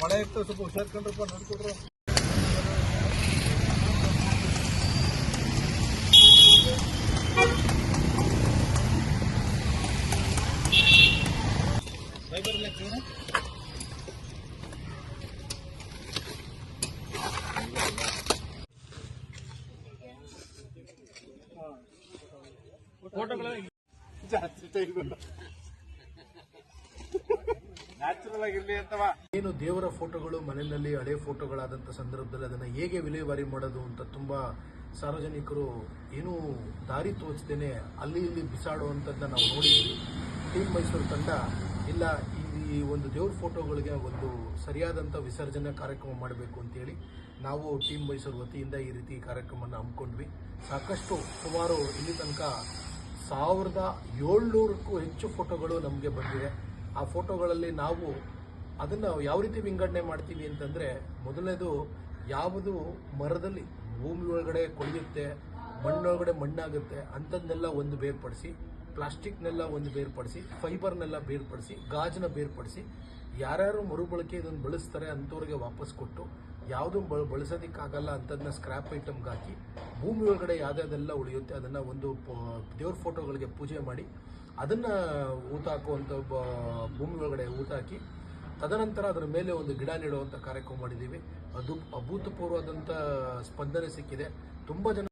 ಮಳೆ ಇತ್ತು ಸ್ವಲ್ಪ ಹುಷಾರ್ ಹುಷಾರ್ಕೊಂಡ್ರಪ್ಪ ನೋಡ್ಕೊಡ್ರು ನ್ಯಾಚುರಲ್ ಆಗಿರ್ಲಿ ಅಂತವ. ಏನು ದೇವರ ಫೋಟೋಗಳು ಮನೆಯಲ್ಲಿ ಹಳೆ ಫೋಟೋಗಳಾದಂಥ ಸಂದರ್ಭದಲ್ಲಿ ಅದನ್ನು ಹೇಗೆ ವಿಲೇವಾರಿ ಮಾಡೋದು ಅಂತ ತುಂಬ ಸಾರ್ವಜನಿಕರು ಏನೂ ದಾರಿ ತೋಚದೇನೆ ಅಲ್ಲಿ ಇಲ್ಲಿ ಬಿಸಾಡುವಂಥದ್ದನ್ನ ನಾವು ನೋಡಿದ್ವಿ ಟೀಮ್ ಮೈಸೂರು ತಂಡ ಇಲ್ಲ ಈ ಒಂದು ದೇವ್ರ ಫೋಟೋಗಳಿಗೆ ಒಂದು ಸರಿಯಾದಂಥ ವಿಸರ್ಜನೆ ಕಾರ್ಯಕ್ರಮ ಮಾಡಬೇಕು ಅಂತೇಳಿ ನಾವು ಟೀಮ್ ಮೈಸೂರು ವತಿಯಿಂದ ಈ ರೀತಿ ಕಾರ್ಯಕ್ರಮವನ್ನು ಹಮ್ಮಿಕೊಂಡ್ವಿ. ಸಾಕಷ್ಟು ಸುಮಾರು ಇಲ್ಲಿ ತನಕ ಸಾವಿರದ ಏಳ್ನೂರಕ್ಕೂ ಹೆಚ್ಚು ಫೋಟೋಗಳು ನಮಗೆ ಬಂದಿವೆ. ಆ ಫೋಟೋಗಳಲ್ಲಿ ನಾವು ಅದನ್ನು ಯಾವ ರೀತಿ ವಿಂಗಡಣೆ ಮಾಡ್ತೀವಿ ಅಂತಂದರೆ, ಮೊದಲನೇದು ಯಾವುದು ಮರದಲ್ಲಿ ಭೂಮಿ ಒಳಗಡೆ ಕೊಳೆಯುತ್ತೆ ಮಣ್ಣೊಳಗಡೆ ಮಣ್ಣಾಗುತ್ತೆ ಅಂಥದ್ದನ್ನೆಲ್ಲ ಒಂದು ಬೇರ್ಪಡಿಸಿ ಪ್ಲಾಸ್ಟಿಕ್ನೆಲ್ಲ ಒಂದು ಬೇರ್ಪಡಿಸಿ, ಫೈಬರ್ನೆಲ್ಲ ಬೇರ್ಪಡಿಸಿ, ಗಾಜನ್ನ ಬೇರ್ಪಡಿಸಿ, ಯಾರ್ಯಾರು ಮರುಬಳಕೆ ಇದನ್ನು ಬಳಸ್ತಾರೆ ಅಂಥವ್ರಿಗೆ ವಾಪಸ್ ಕೊಟ್ಟು ಯಾವುದು ಬಳ ಬಳಸೋದಕ್ಕಾಗಲ್ಲ ಅಂಥದನ್ನ ಸ್ಕ್ರ್ಯಾಪ್ ಐಟಮ್ಗೆ ಹಾಕಿ, ಭೂಮಿ ಒಳಗಡೆ ಯಾವುದ್ಯಾವುದೆಲ್ಲ ಉಳಿಯುತ್ತೆ ಅದನ್ನು ಒಂದು ದೇವ್ರ ಫೋಟೋಗಳಿಗೆ ಪೂಜೆ ಮಾಡಿ, ಅದನ್ನು ಊತ ಹಾಕುವಂಥ ಭೂಮಿ ಒಳಗಡೆ ಊತ ಹಾಕಿ, ತದನಂತರ ಅದರ ಮೇಲೆ ಒಂದು ಗಿಡ ನೆಡುವಂಥ ಕಾರ್ಯಕ್ರಮ ಮಾಡಿದ್ದೀವಿ ಅದು ಅಭೂತಪೂರ್ವವಾದಂಥ ಸ್ಪಂದನೆ ಸಿಕ್ಕಿದೆ. ತುಂಬ ಜನ